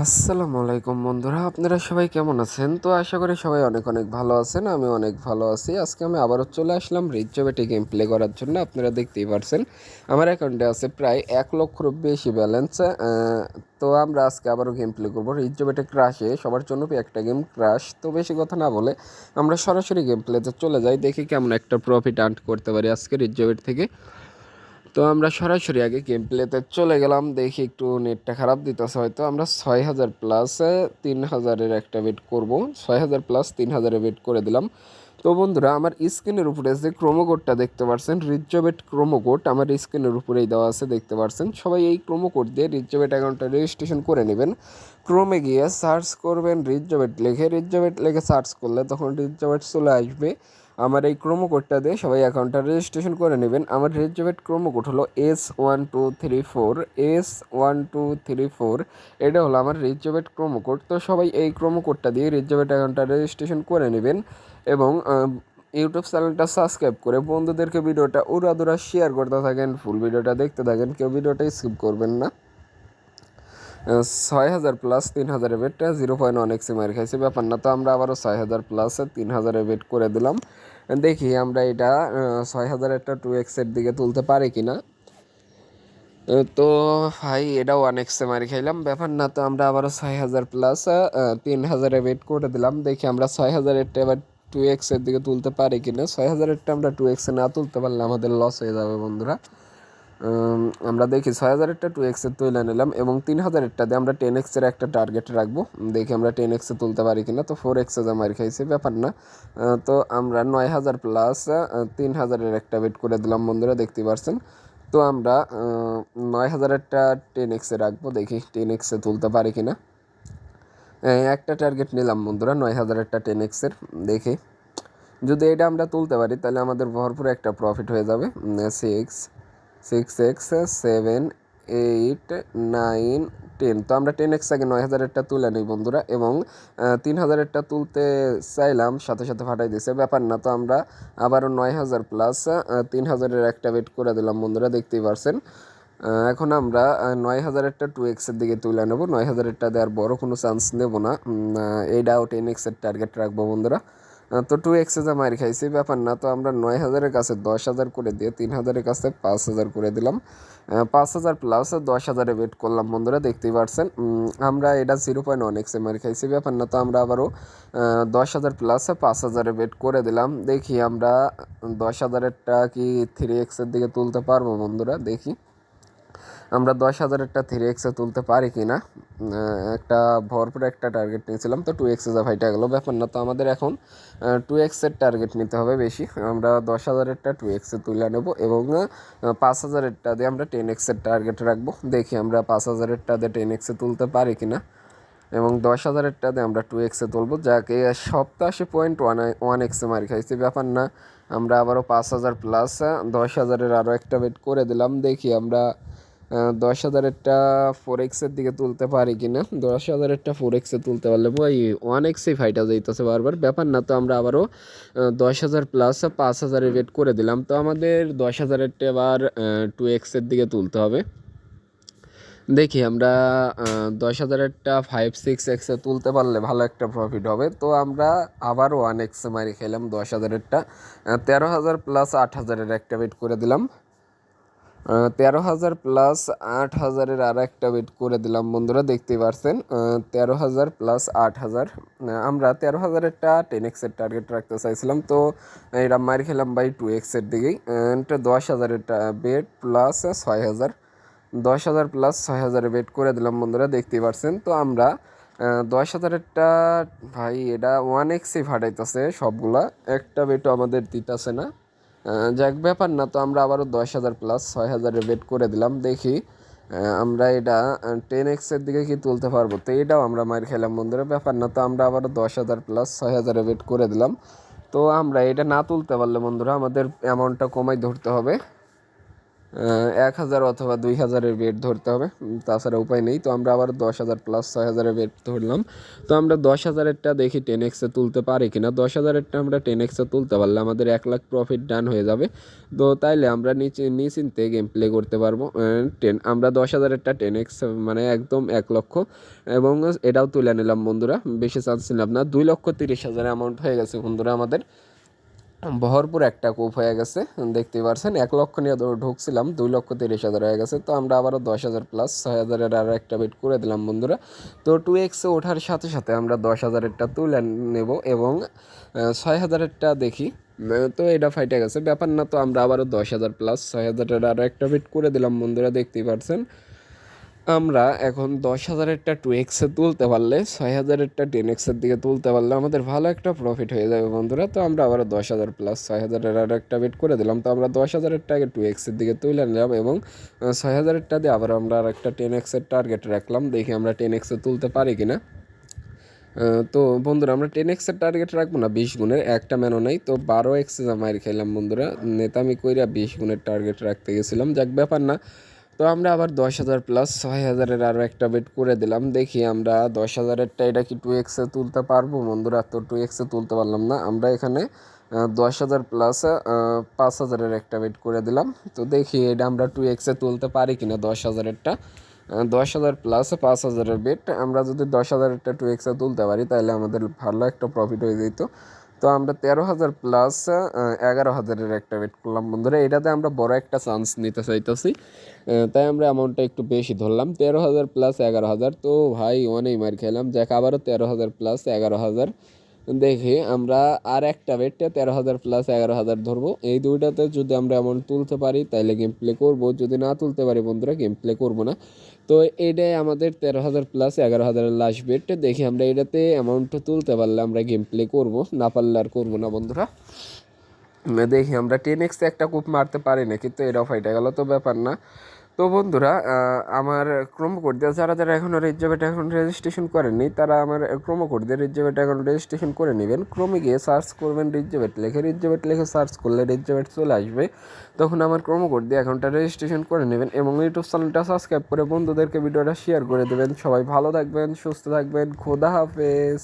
আসসালামু আলাইকুম বন্ধুরা, আপনারা সবাই কেমন আছেন? তো আশা করি সবাই অনেক অনেক ভালো আছেন, আমি অনেক ভালো আছি। আজকে আমি আবারও চলে আসলাম রিজবেটে গেম প্লে করার জন্য, আপনারা দেখতেই পারছেন। আমার অ্যাকাউন্টে আছে প্রায় এক লক্ষর বেশি ব্যালেন্স তো আমরা আজকে আবারও গেম প্লে করব রিজবেটে ক্রাশে সবার জন্য একটা গেম ক্রাশ তো বেশি কথা না বলে আমরা সরাসরি গেম প্লেতে চলে যাই, দেখি কেমন একটা প্রফিট আর্ন করতে পারি আজকে রিজবেট থেকে। তো আমরা সরাসরি আগে গেম প্লেতে চলে গেলাম। দেখি একটু নেটটা খারাপ দিতেছে হয়তো। আমরা ছয় হাজার প্লাস তিন হাজারের একটা ওয়েট করব। ছয় হাজার প্লাস তিন হাজারের ওয়েট করে দিলাম। তো বন্ধুরা, আমার স্ক্রিনের উপরে যে ক্রোমো কোডটা দেখতে পাচ্ছেন রিজবেট ক্রোমো কোড আমার স্ক্রিনের উপরেই দেওয়া আছে দেখতে পাচ্ছেন সবাই এই ক্রোমো কোড দিয়ে রিজবেট অ্যাকাউন্টটা রেজিস্ট্রেশন করে নেবেন। ক্রোমে গিয়ে সার্চ করবেন রিজবেট লিখে। রিজবেট লিখে সার্চ করলে তখন রিজবেট চলে আসবে। আমার এই ক্রোমো কোডটা দিয়ে সবাই অ্যাকাউন্টটা রেজিস্ট্রেশন করে নেবেন। আমার রেজবেট ক্রোমো কোড হলো S one two three four S one two three four এটা হলো আমার রিজবেট ক্রোমো কোড তো সবাই এই ক্রোমো কোডটা দিয়ে রিজবেট অ্যাকাউন্টটা রেজিস্ট্রেশন করে নেবেন এবং ইউটিউব চ্যানেলটা সাবস্ক্রাইব করে বন্ধুদেরকে ভিডিওটা উড়াদুরা শেয়ার করতে থাকেন ফুল ভিডিওটা দেখতে থাকেন, কেউ ভিডিওটা স্কিপ করবেন না। ছয় হাজার প্লাস তিন হাজার এভেটটা জিরো পয়েন্ট অনেক সিমার খাইছে, ব্যাপার না। তো আমরা আবারও ছয় হাজার প্লাসে তিন হাজার বেড করে দিলাম। দেখি আমরা এটা ছয় হাজার একটা টু এক্সের দিকে তুলতে পারি কি না তো ভাই এটা ওয়ান এক্সে মারি খাইলাম। ব্যাপার না, তো আমরা আবারও ছয় হাজার প্লাস তিন হাজারে ওয়েট করে দিলাম। দেখি আমরা ছয় হাজারেরটা এবার টু এক্সের দিকে তুলতে পারি কিনা। ছয় হাজার হাজারেরটা আমরা টু এক্সে না তুলতে পারলে আমাদের লস হয়ে যাবে বন্ধুরা। আমরা দেখি ছয় হাজারেরটা টু এক্সের তুলে নিলাম এবং তিন হাজারেরটা দিয়ে আমরা টেন এক্সের একটা টার্গেট রাখব। দেখি আমরা টেন এক্সে তুলতে পারি কিনা। তো ফোর এক্সে যা মারি খাইছি ব্যাপার না। তো আমরা নয় হাজার প্লাস তিন হাজারের একটা ওয়েট করে দিলাম বন্ধুরা দেখতে পারছেন। তো আমরা নয় হাজারেরটা টেন এক্সে রাখব, দেখি টেন এক্সে তুলতে পারি কিনা। একটা টার্গেট নিলাম বন্ধুরা, নয় হাজারেরটা টেন এক্সের দেখি। যদি এটা আমরা তুলতে পারি, তাহলে আমাদের ভরপুর একটা প্রফিট হয়ে যাবে six six X seven eight nine ten তো আমরা টেন এক্স আগে নয় হাজারেরটা তুলে নিই বন্ধুরা, এবং তিন হাজারেরটা তুলতে চাইলাম, সাথে সাথে ফাটাই দিয়েছে। ব্যাপার না, তো আমরা আবারও নয় হাজার প্লাস তিন হাজারের একটা ওয়েট করে দিলাম বন্ধুরা, দেখতেই পারছেন। এখন আমরা নয় হাজারেরটা টু এক্সের দিকে তুলে নেব। নয় হাজারেরটা দেওয়ার বড় কোনো চান্স নেব না। এইটাও টেন এক্সের টার্গেট রাখব বন্ধুরা। তো টু এক্সে যা মারি খাইছি ব্যাপার না। তো আমরা নয় হাজারের কাছে দশ হাজার করে দিয়ে তিন হাজারের কাছে পাঁচ হাজার করে দিলাম। পাঁচ হাজার প্লাস দশ হাজারে ওয়েট করলাম বন্ধুরা, দেখতেই পারছেন। আমরা এটা জিরো পয়েন্ট এক্সে মারি খাইছি ব্যাপার না। তো আমরা আবারও দশ হাজার প্লাস পাঁচ হাজারে ওয়েট করে দিলাম। দেখি আমরা দশ হাজারেরটা কি থ্রি এক্সের দিকে তুলতে পারব বন্ধুরা, দেখি। আমরা দশ হাজারেরটা থ্রি এক্সে তুলতে পারি কি না একটা ভরপুর একটা টার্গেট নিয়েছিলাম, তো টু এক্সে যা ভাইটা গেলো, ব্যাপার না, তো আমাদের এখন টু এক্সের টার্গেট নিতে হবে বেশি, আমরা দশ হাজারেরটা টু এক্সে তুলে নেব এবং পাঁচ হাজারেরটা দিয়ে আমরা টেন এক্সের টার্গেট রাখব, দেখি আমরা পাঁচ হাজারেরটা দিয়ে টেন এক্সে তুলতে পারি কি না এবং দশ হাজারেরটা দিয়ে আমরা টু এক্সে তুলবো, যাকে সপ্তাহে পয়েন্ট ওয়ান ওয়ান এক্সে মারি খাইছি, ব্যাপার না, আমরা আবারও পাঁচ হাজার প্লাস দশ হাজারের আরও একটা ওয়েট করে দিলাম, দেখি আমরা দশ হাজারেরটা ফোর এক্সের দিকে তুলতে পারি কি না দশ হাজারেরটা ফোর এক্সে তুলতে পারলে ভাই ওয়ান এক্সেই ফাইটা যাইতেছে বারবার। ব্যাপার না, তো আমরা আবারও দশ হাজার প্লাস পাঁচ হাজারের রেট করে দিলাম। তো আমাদের দশ হাজারেরটা এবার টু এক্সের দিকে তুলতে হবে। দেখি আমরা দশ হাজারেরটা ফাইভ সিক্স এক্সে তুলতে পারলে ভালো একটা প্রফিট হবে। তো আমরা আবার ওয়ান এক্সে মারি খেলাম দশ হাজারেরটা। তেরো হাজার প্লাস আট হাজারের একটা ওয়েট করে দিলাম। তেরো হাজার প্লাস আট হাজারের আর একটা ওয়েট করে দিলাম বন্ধুরা, দেখতেই পারছেন। তেরো হাজার প্লাস আট হাজার। আমরা তেরো হাজারেরটা টেন এক্সের টার্গেট রাখতে চাইছিলাম, তো এটা মার খেলাম বাই টু এক্সের দিকেই। এটা দশ হাজারেরটা বেড প্লাস ছয় হাজার। দশ হাজার প্লাস ছয় হাজারে বেড করে দিলাম বন্ধুরা, দেখতেই পারছেন। তো আমরা দশ হাজারেরটা ভাই, এটা ওয়ান এক্সই ফাটাইতেছে সবগুলা। একটা বেটও আমাদের দিতেছে না। যাক, ব্যাপার না, তো আমরা আবারও দশ হাজার প্লাস ছয় হাজারে বেট করে দিলাম, দেখি আমরা এটা টেন এক্সের দিকে কি তুলতে পারব? তো এটাও আমরা মায়ের খেলাম, বন্ধুরা, ব্যাপার না, তো আমরা আবারও দশ হাজার প্লাস ছয় হাজারে বেট করে দিলাম। তো আমরা এটা না তুলতে পারলে, বন্ধুরা, আমাদের অ্যামাউন্টটা কমাই ধরতে হবে। এক হাজার অথবা দুই হাজারের বেড ধরতে হবে। তাছাড়া উপায় নেই। তো আমরা আবার দশ হাজার প্লাস ছয় হাজারের বেড ধরলাম। তো আমরা দশ হাজারেরটা দেখি টেন এক্সে তুলতে পারি কি না দশ হাজারেরটা আমরা টেন এক্সে তুলতে পারলে আমাদের এক লাখ প্রফিট ডান হয়ে যাবে। তো তাইলে আমরা নিচে নিশ্চিন্তে গেম প্লে করতে পারব। টেন আমরা দশ হাজারেরটা টেন এক্স মানে একদম এক লক্ষ। এবং এটাও তুলে নিলাম বন্ধুরা। বেশি চান্স নিলাম না। দুই লক্ষ তিরিশ হাজার অ্যামাউন্ট হয়ে গেছে বন্ধুরা আমাদের। ভরপুর একটা কূপ হয়ে গেছে দেখতে পারছেন। এক লক্ষ নিয়ে ঢুকছিলাম, দুই লক্ষ তিরিশ হাজার হয়ে গেছে। তো আমরা আবারও দশ হাজার প্লাস ছয় হাজারের আরও একটা বেট করে দিলাম, বন্ধুরা। তো টু এক্সে ওঠার সাথে সাথে আমরা দশ হাজারেরটা তুলে নেব এবং ছয় হাজারেরটা দেখি। তো এটা ফাইটে গেছে। ব্যাপার না, তো আমরা আবারও দশ হাজার প্লাস ছয় হাজারের আরও একটা বেট করে দিলাম, বন্ধুরা, দেখতেই পারছেন। আমরা এখন দশ হাজারেরটা টু এক্সে তুলতে পারলে, ছয় হাজারেরটা টেন এক্সের দিকে তুলতে পারলে আমাদের ভালো একটা প্রফিট হয়ে যাবে বন্ধুরা। তো আমরা আবার দশ হাজার প্লাস ছয় হাজারের আর একটা বেট করে দিলাম। তো আমরা দশ হাজারেরটা আগে টু এক্সের দিকে তুলে নিলাম এবং ছয় হাজারেরটা দিয়ে আবার আমরা আর একটা টেন এক্সের টার্গেট রাখলাম। দেখি আমরা টেন এক্সে তুলতে পারি কিনা। তো বন্ধুরা, আমরা টেন এক্সের টার্গেট রাখব না, বিশ গুণের, একটা ম্যানও নাই। তো বারো এক্সে মাইর খেলাম বন্ধুরা। নেতামি কইরা বিশ গুণের টার্গেট রাখতে গেছিলাম। যাক, ব্যাপার না। তো আমরা আবার দশ হাজার প্লাস ছয় হাজারের আরও একটা বেট করে দিলাম। দেখি আমরা দশ হাজারেরটা এটা কি টু এক্সে তুলতে পারব? বন্ধুরা, তো টু এক্সে তুলতে পারলাম না। আমরা এখানে দশ হাজার প্লাস পাঁচ হাজারের একটা বেট করে দিলাম। তো দেখি এটা আমরা টু এক্সে তুলতে পারি কিনা দশ হাজারেরটা। দশ হাজার প্লাস পাঁচ হাজারের বেট আমরা যদি দশ হাজারেরটা টু এক্সে তুলতে পারি, তাহলে আমাদের ভালো একটা প্রফিট হয়ে যেত। তো আমরা তেরো হাজার প্লাস এগারো হাজারের একটা ওয়েট করলাম। বন্ধুরা, এটাতে আমরা বড় একটা চান্স নিতে চাইতেছি। তাই আমরা অ্যামাউন্টটা একটু বেশি ধরলাম। তেরো হাজার প্লাস এগারো হাজার। তো ভাই অনেক মার খেলাম। যাক, আবারও তেরো হাজার প্লাস এগারো হাজার। দেখি, আমরা আর একটা বেটে তেরো হাজার প্লাস এগারো হাজার ধরবো। এই দুইটাতে যদি আমরা অ্যামাউন্ট তুলতে পারি তাহলে গেম প্লে করব। যদি না তুলতে পারি, বন্ধুরা গেম প্লে করব না। তো এটাই আমাদের তেরো হাজার প্লাস এগারো হাজারের লাস্ট বেট দেখি আমরা এটাতে অ্যামাউন্টটা তুলতে পারলে আমরা গেম প্লে করব। না পারলে আর করব না, বন্ধুরা। দেখি, আমরা টেন এক্সে একটা কূপ মারতে পারি না কিন্তু এটাও ফাইটে গেল, তো ব্যাপার না। তো বন্ধুরা আমার ক্রোমো দিয়ে যারা যারা এখনও রেজিওবেট এখন রেজিস্ট্রেশন করেননি, তারা আমার ক্রোমো কোড দিয়ে এখন রেজিস্ট্রেশন করে নেবেন। ক্রোমে গিয়ে সার্চ করবেন রেজিওবেট লিখে। রেজিওবেট লিখে সার্চ করলে রেজিওবেট চলে আসবে। তখন আমার ক্রোমো কোড দিয়ে অ্যাকাউন্টটা রেজিস্ট্রেশন করে নেবেন এবং ইউটিউব চ্যানেলটা সাবস্ক্রাইব করে বন্ধুদেরকে ভিডিওটা শেয়ার করে দেবেন। সবাই ভালো থাকবেন, সুস্থ থাকবেন, খোদা হাফেজ।